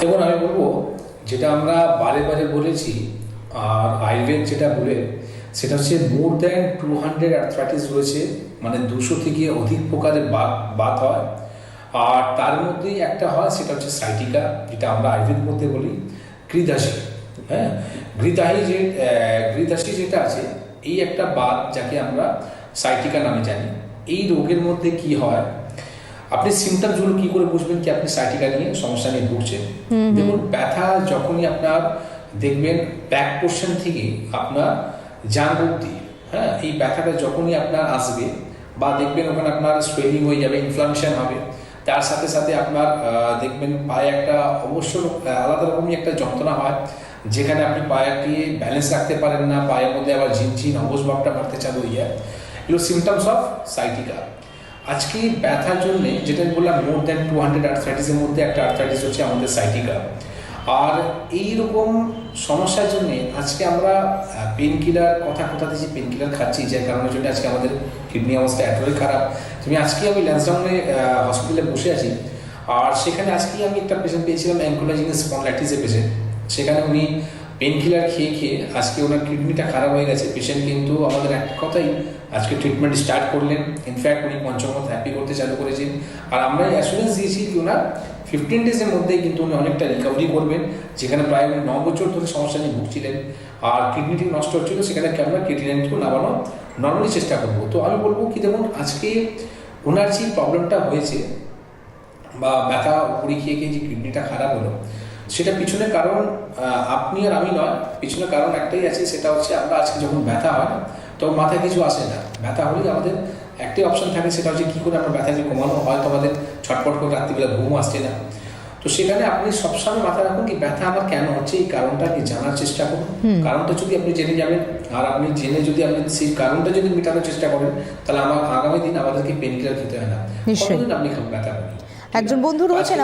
দেখুন আমি বলব, যেটা আমরা বারে বারে বলেছি, আর আয়ুর্বেদ যেটা বলে, সেটা হচ্ছে more than two hundred arthritis রয়েছে মানে দুশো থেকে অধিক প্রকারের বাত বাত হয়। আর তার মধ্যেই একটা হয়, সেটা হচ্ছে সাইটিকা যেটা আমরা আয়ুর্বেদ মধ্যে বলি কৃদাসী হ্যাঁ? ঘৃতাহি যে ঘৃতাসী যেটা আছে, এই একটা বাত যাকে আমরা সাইটিকা নামে জানি, এই রোগের মধ্যে কি হয় আপনি সিমটমসগুলো কি করে বুঝবেন কি আপনি সাইটিকা নিয়ে সমস্যা নিয়ে ভুগছেন? দেখুন ব্যথা যখনই আপনার দেখবেন ব্যাক পোর্শন থেকে আপনার জান অব্দি হ্যাঁ এই ব্যথাটা যখনই আপনার আসবে বা দেখবেন ওখানে আপনার সোয়েলিং হয়ে যাবে ইনফ্লামেশন হবে তার সাথে সাথে আপনার দেখবেন পায়ে একটা অবশ্য আলাদা রকমই একটা যন্ত্রণা হয় যেখানে আপনি পায়েটি ব্যালেন্স রাখতে পারেন না পায়ের মধ্যে আবার ঝিনঝিন অবশ ভাবটা বাড়তে চালু হয়ে যায়। এগুলো সিমটমস অফ সাইটিকা আজকে ব্যথার জন্য যেটা বললাম মোর দ্যান টু হান্ড্রেড আর্থ্রাইটিসের মধ্যে একটা আর্থ্রাইটিস হচ্ছে আমাদের সাইটিকা আর এই রকম সমস্যার জন্য আজকে আমরা পেন কিলার কথা কথা দিচ্ছি পেন কিলার খাচ্ছি, যার কারণের জন্য আজকে আমাদের কিডনি অবস্থা এতটাই খারাপ। তুমি আজকে আমি ল্যান্সডাউনে হসপিটালে বসে আছি, আর সেখানে আজকেই আমি একটা পেশেন্ট পেয়েছিলাম অ্যাঙ্কোলাজিং স্পন্ডলাইটিসের পেশেন্ট সেখানে উনি পেন কিলার খেয়ে খেয়ে আজকে ওনার কিডনিটা খারাপ হয়ে গেছে। পেশেন্ট কিন্তু আমাদের এক কথাই, আজকে ট্রিটমেন্ট স্টার্ট করলেন। ইনফ্যাক্ট উনি পঞ্চমত হ্যাপি করতে চালু করেছেন। আর আমরা অ্যাসুরেন্স দিয়েছি কি ওনার ফিফটিন ডেজের মধ্যেই কিন্তু উনি অনেকটা রিকভারি করবেন, যেখানে প্রায় উনি ন বছর ধরে সমস্যা নিয়ে ভুগছিলেন। আর কিডনিটি নষ্ট হচ্ছিল, সেখানে আমরা কিডনিটুকু নামানো নর্মালি চেষ্টা করব। তো আমি বলব কি, দেখুন, আজকে ওনার যে প্রবলেমটা হয়েছে, বা ব্যথা উপরি খেয়ে খেয়ে যে কিডনিটা খারাপ হলো সেটা পিছনে কারণ আপনি আর আমি নয় পিছনে কারণ একটাই আছে সেটা হচ্ছে আমরা আজকে যখন ব্যথা হয় তখন মাথায় কিছু আসে না। ব্যথা হলেই আমাদের একটাই অপশন থাকে সেটা হচ্ছে কী করে আমরা ব্যথাকে কমানো হয়তো আমাদের ছটপট করে রাত্রিবেলা ঘুম আসছে না। তো সেখানে আপনি সবসময় মাথায় রাখুন কি ব্যথা আমার কেন হচ্ছে এই কারণটা কি জানার চেষ্টা করুন। কারণটা যদি আপনি জেনে যাবেন আর আপনি জেনে যদি আপনি সেই কারণটা যদি মেটানোর চেষ্টা করেন তাহলে আমার আগামী দিন আমাদেরকে পেন কিলার খেতে হয় না। কতদিন আপনি ব্যথা করে? একজন বন্ধু রয়েছেন